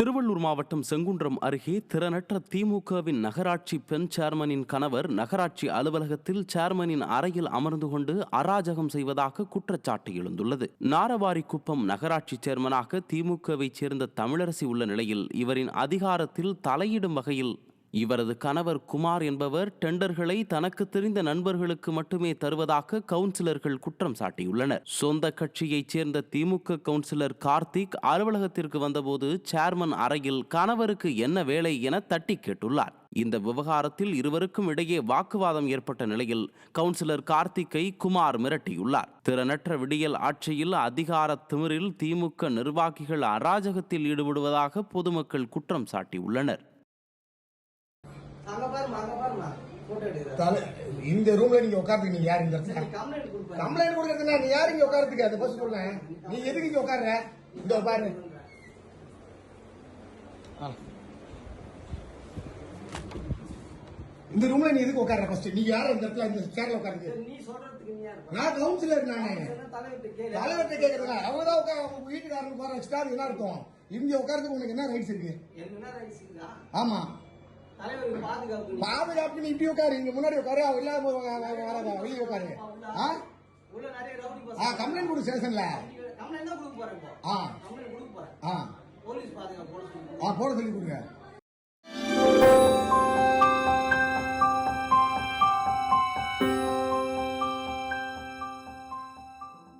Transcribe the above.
திருவள்ளூர் மாவட்டம் செங்குன்றம் அருகே திறனற்ற திமுகவின் நகராட்சி பெண் சேர்மனின் கணவர் நகராட்சி அலுவலகத்தில் சேர்மனின் அறையில் அமர்ந்து கொண்டு அராஜகம் செய்வதாக குற்றச்சாட்டு எழுந்துள்ளது. நாரவாரிக்குப்பம் நகராட்சி சேர்மனாக திமுகவைச் சேர்ந்த தமிழரசி உள்ள நிலையில் இவரின் அதிகாரத்தில் தலையிடும் வகையில் இவரது கணவர் குமார் என்பவர் டெண்டர்களை தனக்கு தெரிந்த நண்பர்களுக்கு மட்டுமே தருவதாக கவுன்சிலர்கள் குற்றம் சாட்டியுள்ளனர். சொந்த கட்சியைச் சேர்ந்த திமுக கவுன்சிலர் கார்த்திக் அலுவலகத்திற்கு வந்தபோது சேர்மன் அறையில் கணவருக்கு என்ன வேலை என தட்டி கேட்டுள்ளார். இந்த விவகாரத்தில் இருவருக்கும் இடையே வாக்குவாதம் ஏற்பட்ட நிலையில் கவுன்சிலர் கார்த்திக்கை குமார் மிரட்டியுள்ளார். திறனற்ற விடியல் ஆட்சியில் அதிகார திமிரில் திமுக நிர்வாகிகள் அராஜகத்தில் ஈடுபடுவதாக பொதுமக்கள் குற்றம் சாட்டியுள்ளனர். இந்த ரூம்ல நீங்க உட்கார்ந்து நீங்க யார் இந்த இடத்துல? கம்ப்ளைண்ட் கொடுக்கறதுனா நீ யார் இங்க உட்கார்றதுக்கு? அந்த பஸ் சொல்றேன் நீ எதுக்கு இங்க உட்கார்ற? இந்த பாரு. இந்த ரூம்ல நீ எதுக்கு உட்கார்ற ஃபர்ஸ்ட் நீ யார் இந்த இடத்துல இந்த சேர்ல உட்கார்றது? நீ சொல்றதுக்கு நீ யார்? நான் கவுன்சிலர் நானு. தலைவர்கிட்ட கேக்குறதுல அவங்க தான் உட்கார அவங்க வீட்டுக்காரனுக்கு போற எக்ஸ்ட்ரா என்ன அர்த்தம்? இங்க உட்கார்றதுக்கு உனக்கு என்ன ரைட்ஸ் இருக்கு? என்ன ரைட்ஸ் இருக்கா? ஆமா. பாதுகாப்பு நீ- இப்படி உட்காரு. இங்க முன்னாடி உட்காரு. அவ இல்லாம வராத வெளியே உட்காரு ஆ? கம்ப்ளைண்ட் கொடு ஸ்டேஷன்ல. ஆ. ஆ போட சொல்லி கொடுங்க.